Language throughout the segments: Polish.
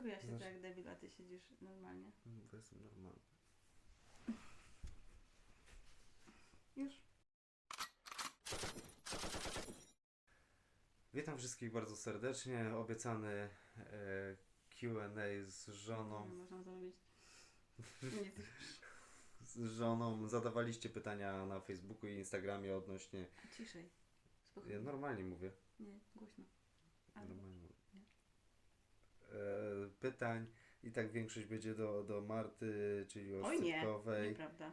Dlaczego ja siedzę Znaczy- jak debil, a ty siedzisz normalnie? Bo jestem normalny. Już? Witam wszystkich bardzo serdecznie. Obiecany e, Q&A z żoną. Nie można zrobić. Nie, Z żoną zadawaliście pytania na Facebooku i Instagramie odnośnie. ciszej. Ja Spokojnie. normalnie mówię. Nie, głośno. Normalnie pytań. I tak większość będzie do, do Marty, czyli Oj nie, Oscypkowej. nieprawda.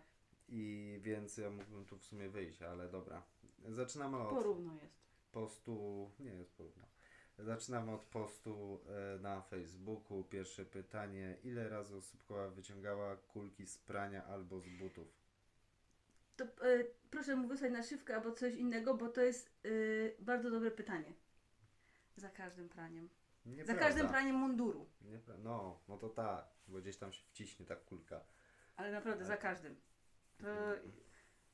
I więc ja mógłbym tu w sumie wyjść, ale dobra. Zaczynamy od Porówno jest. postu. Nie jest porówno. Zaczynamy od postu e, na Facebooku. Pierwsze pytanie. Ile razy Oscypkowa wyciągała kulki z prania albo z butów? To e, proszę mu wysłać na szywkę albo coś innego, bo to jest e, bardzo dobre pytanie. Za każdym praniem. Za każdym praniem munduru. Niepra- no, no to tak, bo gdzieś tam się wciśnie ta kulka. Ale naprawdę, za każdym. To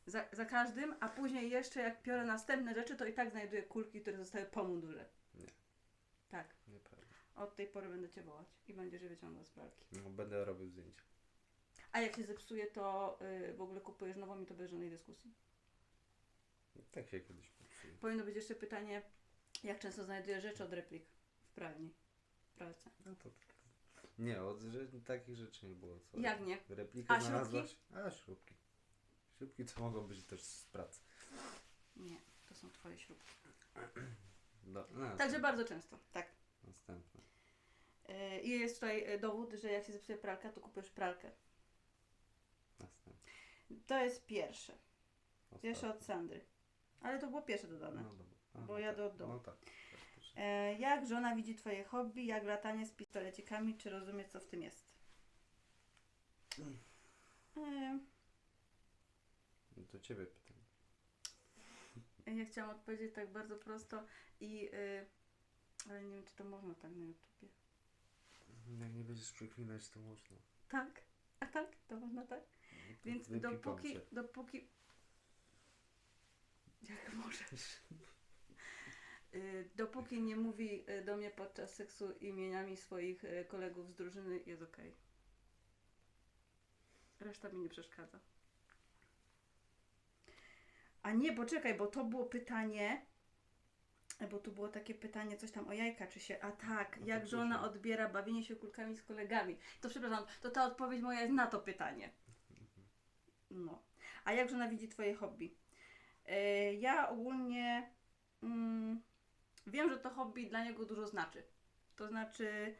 za, za każdym, a później jeszcze jak biorę następne rzeczy, to i tak znajduję kulki, które zostały po mundurze. Nie. Tak. Nieprawda. Od tej pory będę Cię wołać i będziesz je wyciągał z pralki. No, będę robił zdjęcia. A jak się zepsuje, to y, w ogóle kupujesz nową i to bez żadnej dyskusji. Tak się kiedyś popsuje. Powinno być jeszcze pytanie, jak często znajdujesz rzeczy od replik w pralni, w pralce. No to Nie, od że, takich rzeczy nie było. Co? Jak nie? Replikę A znalazłaś? A, śrubki. Śrubki to mogą być też z pracy. Nie, to są Twoje śrubki. Do, no, Także bardzo często, tak. Następne. Y, I jest tutaj y, dowód, że jak się zepsuje pralka, to kupujesz pralkę. Następne. To jest pierwsze. Pierwsze od Sandry. Ale to było pierwsze dodane. No dobra. A, Bo ja tak. do domu. No tak. E, jak żona widzi Twoje hobby, jak latanie z pistolecikami, czy rozumie, co w tym jest? E, No to ciebie pytam. ja chciałam odpowiedzieć tak bardzo prosto i... y, ale nie wiem, czy to można tak na YouTubie. Jak nie będziesz przeklinać, to można. Tak? A tak? To można tak? No to Więc wypipam dopóki... cię. dopóki... Jak możesz? Y, Dopóki nie mówi y, do mnie podczas seksu imieniami swoich y, kolegów z drużyny, jest okej. Reszta mi nie przeszkadza. A nie, poczekaj, bo to było pytanie, bo tu było takie pytanie, coś tam o jajka, czy się, a tak, No to jak żona proszę. odbiera bawienie się kulkami z kolegami. To przepraszam, to ta odpowiedź moja jest na to pytanie. No. A jak żona widzi Twoje hobby? E, ja ogólnie mm, wiem, że to hobby dla niego dużo znaczy. To znaczy,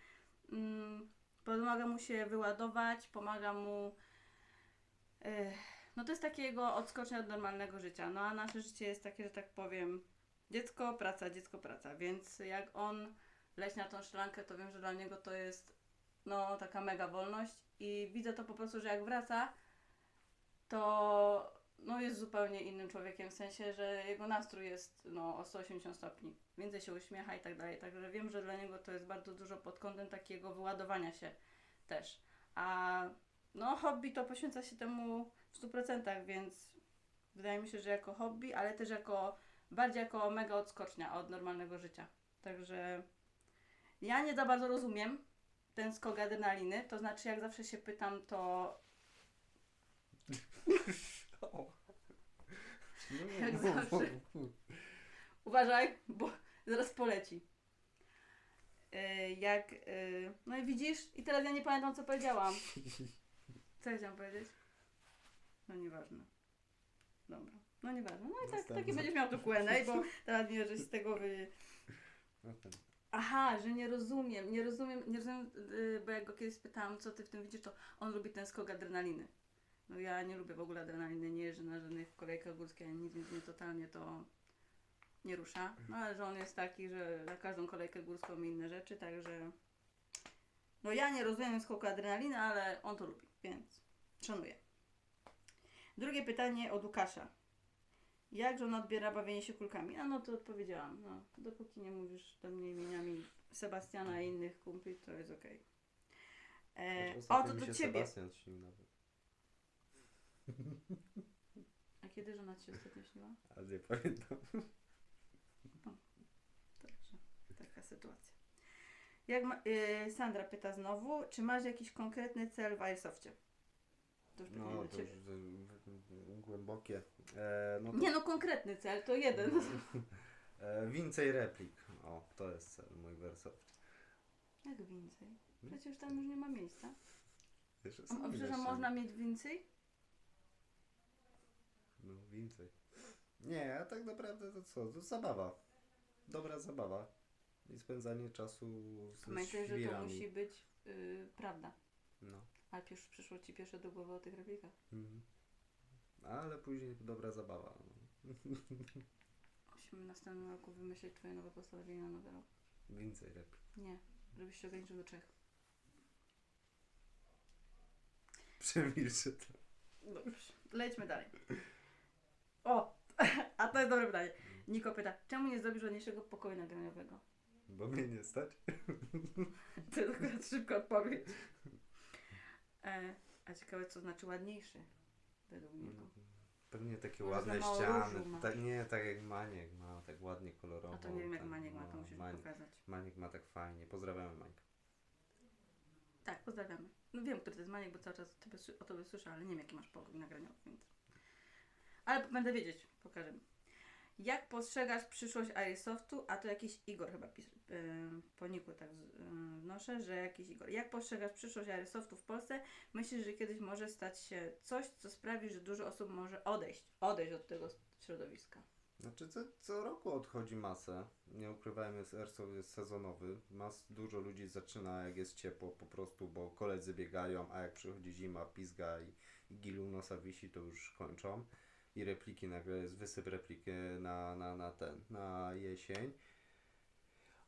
mm, pomaga mu się wyładować, pomaga mu. e, no to jest takiego odskocznia od normalnego życia. No a nasze życie jest takie, że tak powiem, dziecko, praca, dziecko, praca. Więc jak on leci na tą szklankę, to wiem, że dla niego to jest no taka mega wolność. I widzę to po prostu, że jak wraca, to no, jest zupełnie innym człowiekiem, w sensie, że jego nastrój jest no, o 180 stopni. Więcej się uśmiecha i tak dalej. Także wiem, że dla niego to jest bardzo dużo pod kątem takiego wyładowania się też. A no, hobby to poświęca się temu w 100%, więc wydaje mi się, że jako hobby, ale też jako bardziej jako mega odskocznia od normalnego życia. Także ja nie za bardzo rozumiem ten skok adrenaliny. To znaczy, jak zawsze się pytam, to No, Jak zawsze. Uważaj, bo zaraz poleci. Yy, jak. Yy, no i widzisz, i teraz ja nie pamiętam, co powiedziałam. Co ja chciałam powiedzieć? No nieważne. Dobra. No nieważne. No i tak, taki będziesz miał to Q&A, bo teraz nie żeś z tego wy... Aha, że nie rozumiem, nie rozumiem, nie rozumiem, yy, bo jak go kiedyś pytałam, co ty w tym widzisz, to on lubi ten skok adrenaliny. No ja nie lubię w ogóle adrenaliny, nie jeżdżę na żadnych kolejkach górskich, ani nic, więc mnie totalnie to nie rusza. No ale że on jest taki, że na każdą kolejkę górską mi inne rzeczy, także... No ja nie rozumiem skoku adrenaliny, ale on to lubi, więc szanuję. Drugie pytanie od Łukasza. Jak żona odbiera bawienie się kulkami? A no to odpowiedziałam. No, dopóki nie mówisz do mnie imieniami Sebastiana i innych kumpli, to jest okej. E, Znaczy, o, to do ciebie. Sebastian śnił nawet. A kiedy żona ci się ostatnio śniła? Ale nie pamiętam. Także taka sytuacja. Jak ma, y, Sandra pyta znowu, czy masz jakiś konkretny cel w Airsoftie? To już No, do to ciebie. już e, głębokie. E, no to, Nie no, konkretny cel, to jeden. e, więcej replik. O, to jest cel mój wersowy. Jak więcej? Przecież tam już nie ma miejsca. Jeszcze A, są a przecież jeszcze. można mieć więcej? No, więcej. Nie, a tak naprawdę to co? To zabawa. Dobra zabawa. I spędzanie czasu z Pamiętaj, że to musi być y, prawda. No. Ale już przyszło ci pierwsze do głowy o tych replikach. Mhm. Ale później dobra zabawa. No. Musimy w następnym roku wymyślić twoje nowe postanowienie na nowy rok. Więcej replik. Nie, żebyś się ograniczył do trzech. Przemilczę to. Dobrze, lećmy dalej. O, a to jest dobre pytanie. Niko pyta, czemu nie zrobisz ładniejszego pokoju nagraniowego? Bo mnie nie stać. To jest akurat szybka odpowiedź. E, a ciekawe, co znaczy ładniejszy według niego. Pewnie takie Może za ładne ściany. Tak, nie, tak jak Maniek ma, tak ładnie kolorowo. A to nie wiem, jak tak, Maniek ma, to no, musisz Maniek, pokazać. Maniek ma tak fajnie. Pozdrawiamy Mańka. Tak, pozdrawiamy. No wiem, który to jest Maniek, bo cały czas o tobie, sły- o tobie słyszę, ale nie wiem, jaki masz pokój nagraniowy, więc... Ale będę wiedzieć, pokażę. Jak postrzegasz przyszłość Airsoftu, a to jakiś Igor chyba pis, yy, po niku tak z- yy, wnoszę, że jakiś Igor. Jak postrzegasz przyszłość Airsoftu w Polsce? Myślisz, że kiedyś może stać się coś, co sprawi, że dużo osób może odejść, odejść od tego środowiska? Znaczy co, co roku odchodzi masę. Nie ukrywajmy, Airsoft jest sezonowy. Mas, dużo ludzi zaczyna jak jest ciepło po prostu, bo koledzy biegają, a jak przychodzi zima, pizga i, i gilu nosa wisi, to już kończą. I repliki nagle jest wysyp repliki na, na, na ten, na jesień.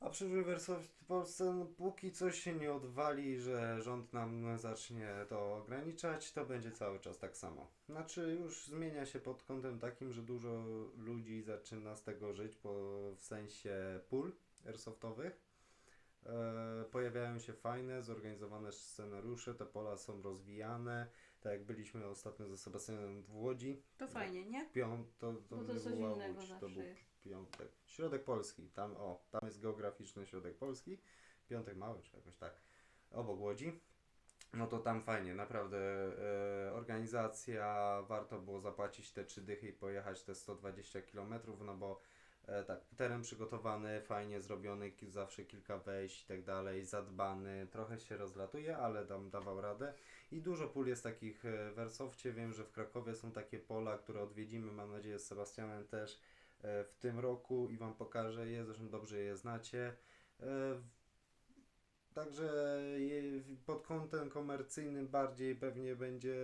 A przyszły Airsoft w Polsce, no, póki coś się nie odwali, że rząd nam zacznie to ograniczać, to będzie cały czas tak samo. Znaczy już zmienia się pod kątem takim, że dużo ludzi zaczyna z tego żyć, po, w sensie pól airsoftowych. E, pojawiają się fajne, zorganizowane scenariusze, te pola są rozwijane. Tak jak byliśmy ostatnio ze Sebastianem w Łodzi, To fajnie, nie? Piąt, to, to, No to nie coś była innego Łódź, to zawsze był jest. piątek. Środek Polski, tam o, tam jest geograficzny środek Polski. Piątek mały, czy jakoś tak, obok Łodzi. No to tam fajnie, naprawdę e, organizacja, warto było zapłacić te trzy dychy i pojechać te 120 km, no bo tak, teren przygotowany, fajnie zrobiony, zawsze kilka wejść i tak dalej, zadbany, trochę się rozlatuje, ale tam dawał radę. I dużo pól jest takich e, w Airsoftcie. Wiem, że w Krakowie są takie pola, które odwiedzimy, mam nadzieję z Sebastianem też e, w tym roku i Wam pokażę je, zresztą dobrze je znacie. E, Także pod kątem komercyjnym bardziej pewnie będzie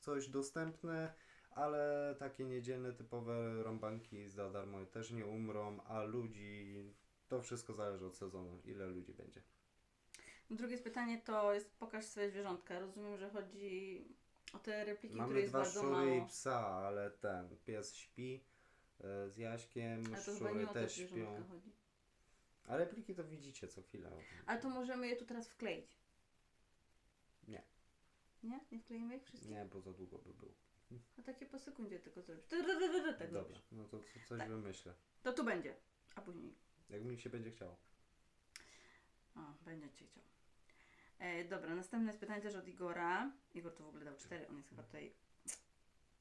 coś dostępne, ale takie niedzielne typowe rąbanki za darmo też nie umrą, a ludzi, to wszystko zależy od sezonu, ile ludzi będzie. Drugie pytanie to jest pokaż swoje zwierzątka. Rozumiem, że chodzi o te repliki, które Mamy jest dwa bardzo szczury mało. i psa, ale ten pies śpi e, z Jaśkiem, Ale to chyba nie szczury o te też zwierzątka śpią. chodzi. A repliki to widzicie co chwilę. Ale to możemy je tu teraz wkleić. Nie. Nie? Nie wkleimy ich wszystkich? Nie, bo za długo by było. A takie po sekundzie tylko zrobisz. Trrrrrrr, Tak zrobisz. no to co, coś Tak. wymyślę. To tu będzie. A później. Jak mi się będzie chciało. O, będzie cię chciał. E, dobra, następne jest pytanie też od Igora. Igor to w ogóle dał cztery. On jest chyba tutaj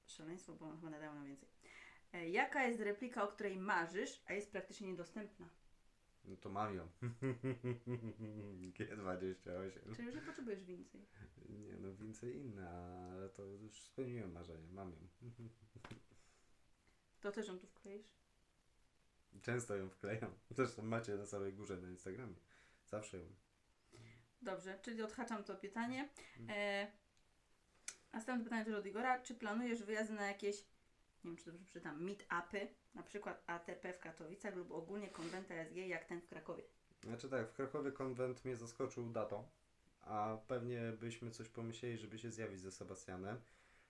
szaleństwo, bo on chyba nadawał na więcej. E, jaka jest replika, o której marzysz, a jest praktycznie niedostępna? No to mam ją. G28. Czyli już nie potrzebujesz więcej. Nie no, więcej inne, ale to już spełniłem marzenie. Mam ją. To też ją tu wkleisz? Często ją wklejam. Zresztą macie na samej górze na Instagramie. Zawsze ją. Dobrze, czyli odhaczam to pytanie. E, następne pytanie też od Igora. Czy planujesz wyjazdy na jakieś, nie wiem czy dobrze przeczytam, meet-upy, na przykład ATP w Katowicach lub ogólnie konwenty SG jak ten w Krakowie? Znaczy tak, w Krakowie konwent mnie zaskoczył datą, a pewnie byśmy coś pomyśleli, żeby się zjawić ze Sebastianem,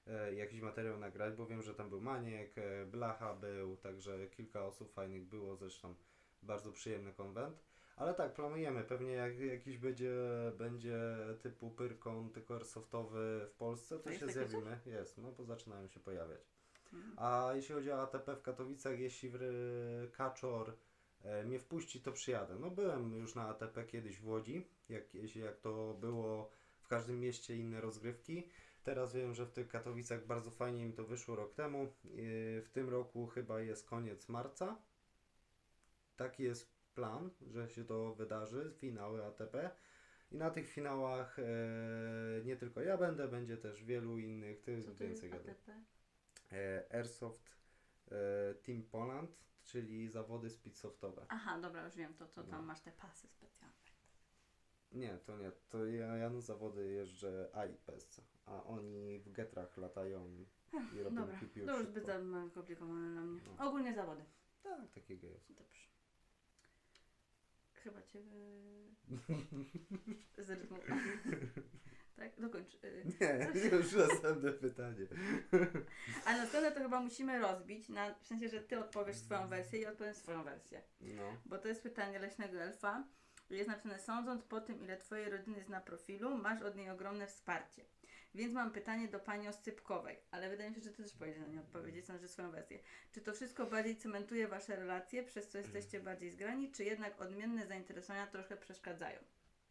e, jakiś materiał nagrać, bo wiem, że tam był Maniek, e, Blacha był, także kilka osób fajnych było, zresztą bardzo przyjemny konwent. Ale tak, planujemy, pewnie jak jakiś będzie, będzie typu Pyrkon, tylko airsoftowy w Polsce, to jest się zjawimy. Jest, no bo zaczynają się pojawiać. A jeśli chodzi o ATP w Katowicach, jeśli w Kaczor e, mnie wpuści, to przyjadę. No byłem już na ATP kiedyś w Łodzi, jak, jak to było w każdym mieście inne rozgrywki. Teraz wiem, że w tych Katowicach bardzo fajnie mi to wyszło rok temu. W tym roku chyba jest koniec marca. Taki jest plan, że się to wydarzy, finały ATP. I na tych finałach e, nie tylko ja będę, będzie też wielu innych, ty Co to jest więcej. ATP? E, Airsoft e, Team Poland, czyli zawody speedsoftowe. Aha, dobra, już wiem, to, to tam No. masz te pasy specjalne. Nie, to nie, to ja, ja na zawody jeżdżę AIPSC, a oni w getrach latają i robią Dobra, piu-piu to już zbyt skomplikowane dla mnie. No. Ogólnie zawody. Tak, takiego jest. Dobrze. Chyba cię wy... z rytmu. Tak, dokończ. y. Nie, już następne pytanie. A następne to chyba musimy rozbić, na, w sensie, że ty odpowiesz swoją wersję i odpowiem swoją wersję. No. Bo to jest pytanie leśnego elfa. Jest napisane, sądząc po tym, ile twojej rodziny jest na profilu, masz od niej ogromne wsparcie. Więc mam pytanie do pani Oscypkowej, ale wydaje mi się, że ty też powinieneś na nie odpowiedzieć, znaczy swoją wersję. Czy to wszystko bardziej cementuje wasze relacje, przez co jesteście bardziej zgrani, czy jednak odmienne zainteresowania trochę przeszkadzają?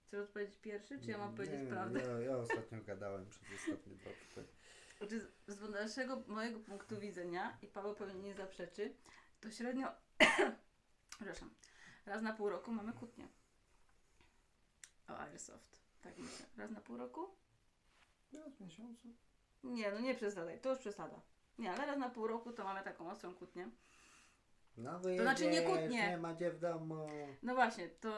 Chcesz odpowiedzieć pierwszy, czy ja mam powiedzieć nie, prawdę? Ja, ja ostatnio gadałem przez ostatnie dwa. Znaczy, z, z naszego, mojego punktu widzenia, i Paweł pewnie nie zaprzeczy, to średnio, przepraszam, raz na pół roku mamy kłótnię. O Airsoft. Tak myślę. Raz na pół roku? Raz w miesiącu? Nie, no nie przesadzaj, to już przesada. Nie, ale raz na pół roku to mamy taką ostrą kłótnię. No To znaczy nie kłótnie. Nie macie w domu. No właśnie, to,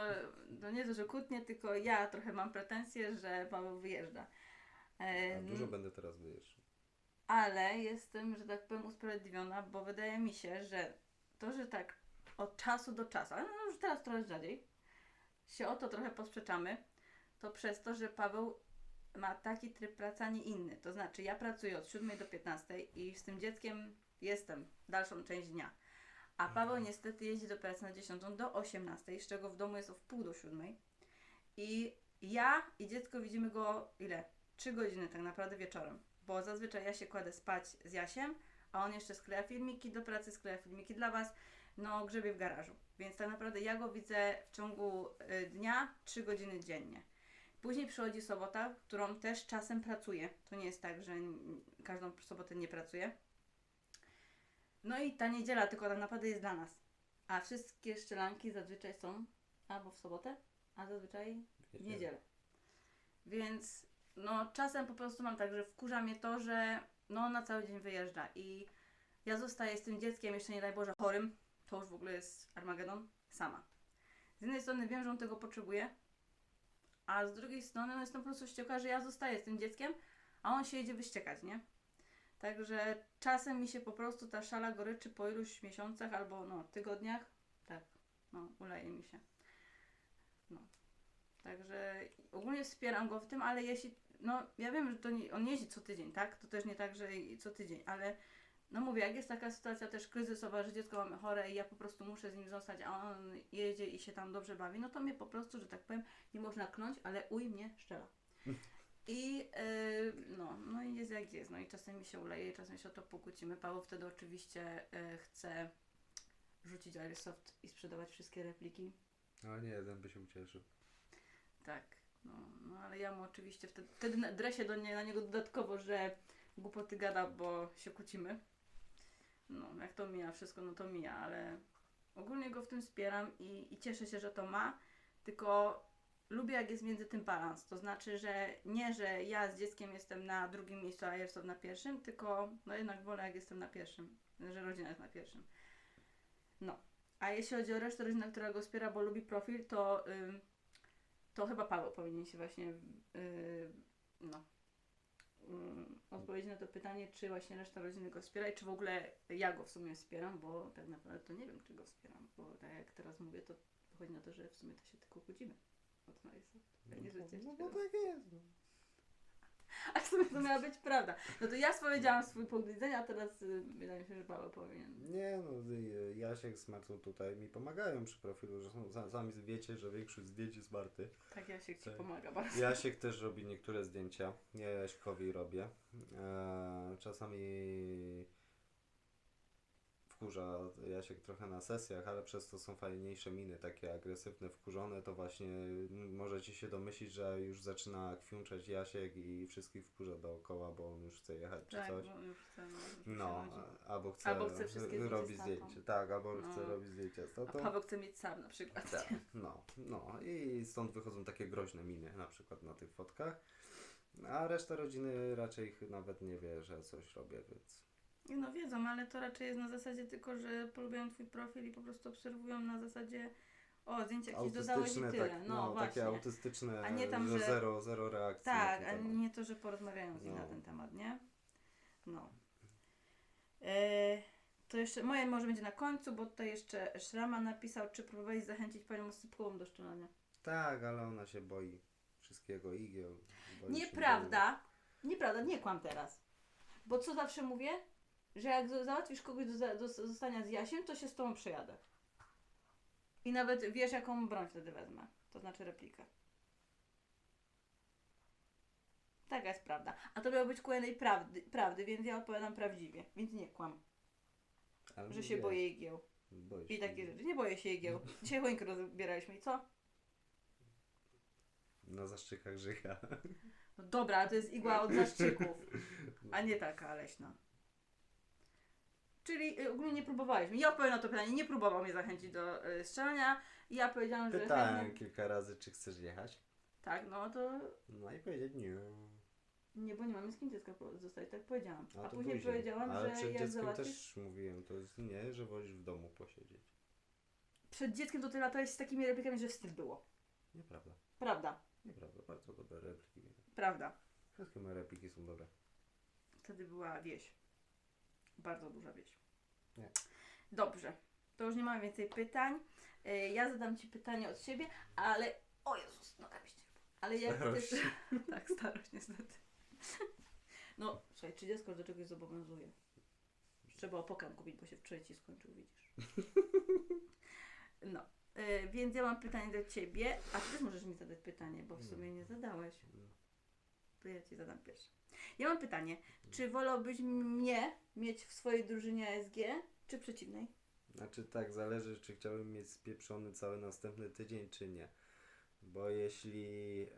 to nie to, że kłótnie, tylko ja trochę mam pretensje, że Paweł wyjeżdża. E, A dużo będę teraz wyjeżdżał. ale jestem, że tak powiem, usprawiedliwiona, bo wydaje mi się, że to, że tak od czasu do czasu, ale no już teraz trochę rzadziej, się o to trochę posprzeczamy, to przez to, że Paweł ma taki tryb pracy, a nie inny. To znaczy, ja pracuję od 7 do 15 i z tym dzieckiem jestem dalszą część dnia. A Paweł niestety jeździ do pracy na 10 do 18, z czego w domu jest o wpół do 7. I ja i dziecko widzimy go ile? 3 godziny tak naprawdę wieczorem. Bo zazwyczaj ja się kładę spać z Jasiem, a on jeszcze skleja filmiki do pracy, skleja filmiki dla Was, no grzebie w garażu. Więc tak naprawdę ja go widzę w ciągu y, dnia 3 godziny dziennie. Później przychodzi sobota, którą też czasem pracuję. To nie jest tak, że każdą sobotę nie pracuję. No i ta niedziela tylko tak naprawdę jest dla nas. A wszystkie szczelanki zazwyczaj są albo w sobotę, a zazwyczaj w niedzielę. Więc no czasem po prostu mam tak, że wkurza mnie to, że no na cały dzień wyjeżdża i ja zostaję z tym dzieckiem, jeszcze nie daj Boże chorym, to już w ogóle jest Armagedon, sama. Z jednej strony wiem, że on tego potrzebuje, a z drugiej strony no jestem po prostu ścieka, że ja zostaję z tym dzieckiem, a on się jedzie wyściekać, nie? Także czasem mi się po prostu ta szala goryczy po iluś miesiącach albo no tygodniach, tak, no uleje mi się. No. Także ogólnie wspieram go w tym, ale jeśli, no ja wiem, że to nie, on jeździ co tydzień, tak? To też nie tak, że co tydzień, ale no mówię, jak jest taka sytuacja też kryzysowa, że dziecko mamy chore i ja po prostu muszę z nim zostać, a on jedzie i się tam dobrze bawi, no to mnie po prostu, że tak powiem, nie można kląć, ale uj mnie szczela. I yy, no, no i jest jak jest, no i czasem mi się uleje, czasem się o to pokłócimy. Paweł wtedy oczywiście yy, chce rzucić Airsoft i sprzedawać wszystkie repliki. No nie, jeden by się ucieszył. Tak, no, no ale ja mu oczywiście wtedy, wtedy na- dresie do nie, na niego dodatkowo, że głupoty gada, bo się kłócimy. No, jak to mija wszystko, no to mija, ale ogólnie go w tym wspieram i, i cieszę się, że to ma, tylko lubię jak jest między tym balans, to znaczy, że nie, że ja z dzieckiem jestem na drugim miejscu, a Airsoft na pierwszym, tylko no jednak wolę jak jestem na pierwszym, że rodzina jest na pierwszym. No, a jeśli chodzi o resztę rodziny, która go wspiera, bo lubi profil, to... Ym, to chyba Paweł powinien się właśnie yy, no, yy, odpowiedzieć na to pytanie, czy właśnie reszta rodziny go wspiera i czy w ogóle ja go w sumie wspieram, bo tak naprawdę to nie wiem, czy go wspieram, bo tak jak teraz mówię, to wychodzi na to, że w sumie to się tylko kłócimy. O to jest. Ja nie, że cię no, bo tak jest. No. A w sumie to miała być prawda. No to ja powiedziałam swój punkt widzenia, a teraz yy, wydaje mi się, że Paweł powinien. Nie no, y, Jasiek z Martą tutaj mi pomagają przy profilu, że są, sa- sami wiecie, że większość zdjęć jest Marty. Tak, Jasiek Ci Tak. pomaga bardzo. Jasiek też robi niektóre zdjęcia. Ja Jaśkowi robię. E, czasami wkurza Jasiek trochę na sesjach, ale przez to są fajniejsze miny, takie agresywne, wkurzone, to właśnie mm, możecie się domyślić, że już zaczyna kwiączeć Jasiek i wszystkich wkurza dookoła, bo on już chce jechać czy Tak, coś. bo już chcę, no, już No, a- albo chce, Albo chce wszystkie robić zdjęcie. Tak, albo No. chce robić zdjęcia z A tatą. Paweł chce mieć sam na przykład. Tak, no, no i stąd wychodzą takie groźne miny na przykład na tych fotkach. A reszta rodziny raczej nawet nie wie, że coś robię, więc No wiedzą, ale to raczej jest na zasadzie tylko, że polubiają twój profil i po prostu obserwują na zasadzie o, zdjęcie jakieś dodałeś i tyle. tak, no, no, właśnie. takie autystyczne, A nie tam, że, że- zero, zero reakcji Tak, a nie to, że porozmawiają z nim No. na ten temat, nie? No. E, to jeszcze, moje może będzie na końcu, bo tutaj jeszcze Szrama napisał, czy próbowałeś zachęcić panią Sypkową do szczelania. Tak, ale ona się boi wszystkiego, igieł. boi Nieprawda. Nieprawda, nie kłam teraz. Bo co zawsze mówię? Że jak za- załatwisz kogoś do, za- do zostania z Jasiem, to się z tobą przejadę. I nawet wiesz, jaką broń wtedy wezmę. To znaczy replikę. Taka jest prawda. A to miało być ku jednej prawdy, prawdy, więc ja odpowiadam prawdziwie. Więc nie kłam, Ale że się boję igieł. boi I się takie rzeczy. Nie boję się igieł. Dzisiaj choinkę rozbieraliśmy i co? Na zaszczykach żyga. No dobra, to jest igła od zaszczyków. a nie taka leśna. Czyli y, ogólnie nie próbowaliśmy. Ja odpowiem na to pytanie, nie próbował mnie zachęcić do y, strzelania. Ja powiedziałam, że Pytałem chętnie- kilka razy, czy chcesz jechać. Tak, no to No i powiedzieć nie. nie, bo nie mamy z kim dziecka po- zostać, tak powiedziałam. A A, to później powiedziałam, Ale że przed jak dzieckiem załatwisz... też mówiłem, to jest nie, że wolisz w domu posiedzieć. Przed dzieckiem to ty latałeś z takimi replikami, że wstyd było. Nieprawda. Prawda, Nieprawda. Bardzo dobre repliki. prawda. Wszystkie moje repliki są dobre. Wtedy była wieś. Bardzo duża wieś. Nie. Dobrze. To już nie mamy więcej pytań. Y, Ja zadam Ci pytanie od siebie, ale... O Jezus, noga mi ścierpła. Ale jak Starość. Ty... tak, starość niestety. No, słuchaj, 30 do czegoś zobowiązuje. Trzeba opokan kupić, bo się wczoraj Ci skończył, widzisz. No. y, Więc ja mam pytanie do Ciebie, a Ty też możesz mi zadać pytanie, bo w sumie nie zadałeś. To ja Ci zadam pierwsze. Ja mam pytanie. Czy wolałbyś mnie mieć w swojej drużynie ASG, czy przeciwnej? Znaczy tak, zależy czy chciałbym mieć spieprzony cały następny tydzień, czy nie. Bo jeśli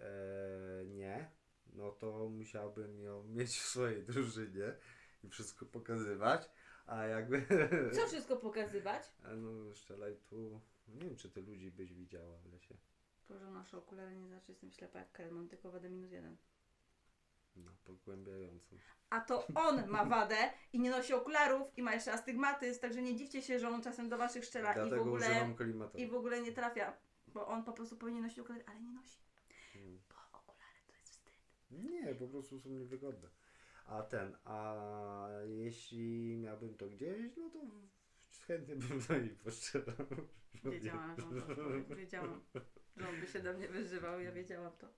e, nie, no to musiałbym ją mieć w swojej drużynie i wszystko pokazywać. A jakby. Co wszystko pokazywać? A no strzelaj tu. Nie wiem czy ty ludzi byś widziała, ale się. To, że okulary nie znaczy, że jestem ślepa jak Kel, mam tylko wadę minus jeden. No, pogłębiającą. A to on ma wadę i nie nosi okularów i ma jeszcze astygmatyzm, także nie dziwcie się, że on czasem do waszych strzela i w ogóle, używam i w ogóle nie trafia. Bo on po prostu powinien nosić okulary, ale nie nosi. Mm. Bo okulary to jest wstyd. Nie, po prostu są niewygodne. A ten, a jeśli miałbym to gdzieś, no to chętnie bym do niej postrzelał. Wiedziałam, że on to powie. Wiedziałam, że on by się do mnie wyżywał, ja wiedziałam to.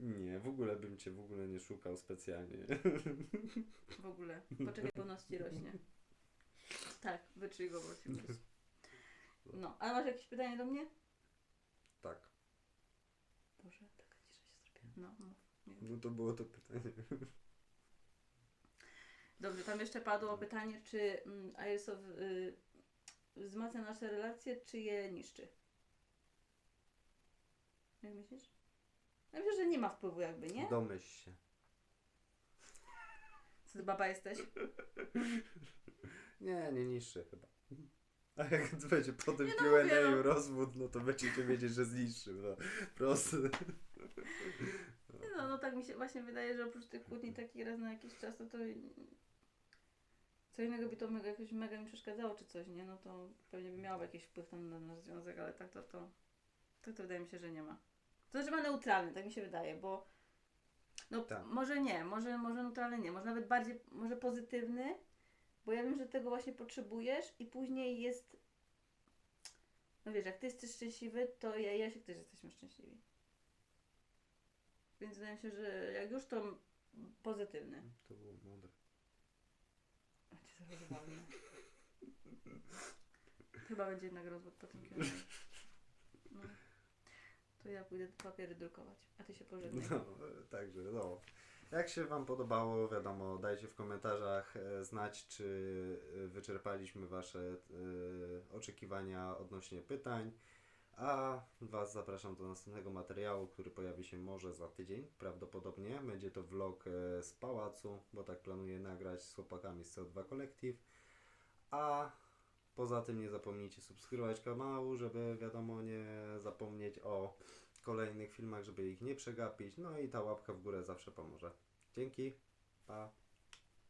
Nie, w ogóle bym cię w ogóle nie szukał specjalnie. W ogóle. Poczekaj, bo nos ci rośnie. Tak, wyczuj go, bo ci urósł. No, a masz jakieś pytanie do mnie? tak. Boże, taka cisza się zrobiła. No, mów. Nie wiem. No to było to pytanie. Dobrze, tam jeszcze padło pytanie, czy mm, y, wzmacnia nasze relacje, czy je niszczy? Jak myślisz? Ja myślę, że nie ma wpływu jakby, nie? Domyśl się. Co ty baba jesteś? Nie, nie niższy chyba. A jak będzie po tym Nie no, Q&A mówię, no. rozwód, no to będziecie wiedzieć, że zniszczył. No. Proste. Nie No, no tak mi się właśnie wydaje, że oprócz tych kłótni taki raz na jakiś czas, to to co innego by to mega, jakoś mega mi przeszkadzało czy coś, nie? No to pewnie by miało jakiś wpływ tam na nasz związek, ale tak to, to, tak to wydaje mi się, że nie ma. To znaczy ma neutralny, tak mi się wydaje, bo no Tak. może nie, może, może neutralny nie, może nawet bardziej, może pozytywny, bo ja wiem, że tego właśnie potrzebujesz i później jest no wiesz, jak ty jesteś szczęśliwy, to ja i Jasiek też jesteśmy szczęśliwi. Więc wydaje mi się, że jak już to pozytywny. To było mądre. Cię. Chyba będzie jednak rozwód po tym Q&A. To ja pójdę papiery drukować, a ty się pożegnaj. No, e, także no. Jak się Wam podobało, wiadomo, dajcie w komentarzach e, znać, czy e, wyczerpaliśmy Wasze e, oczekiwania odnośnie pytań. A Was zapraszam do następnego materiału, który pojawi się może za tydzień, prawdopodobnie. Będzie to vlog z pałacu, bo tak planuję nagrać z chłopakami z CO2 Collective. A poza tym nie zapomnijcie subskrybować kanału, żeby wiadomo nie zapomnieć o kolejnych filmach, żeby ich nie przegapić. No i ta łapka w górę zawsze pomoże. Dzięki. Pa.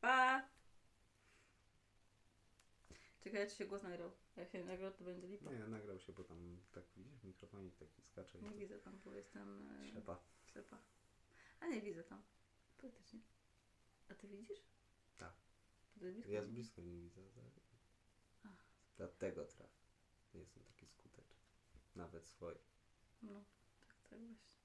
Pa! Czekaj, ja ci się głos nagrał. Jak się nagrał, to będzie lipa. Nie, nagrał się, bo tam tak widzisz, mikrofonik taki skacze. Nie widzę tam, bo jestem e, Ślepa. ślepa. A nie widzę tam. Faktycznie. A ty widzisz? Tak. To jest blisko. Ja z blisko nie widzę. Dlatego traf. Nie jestem taki skuteczny. Nawet swoje. No, tak, tak właśnie.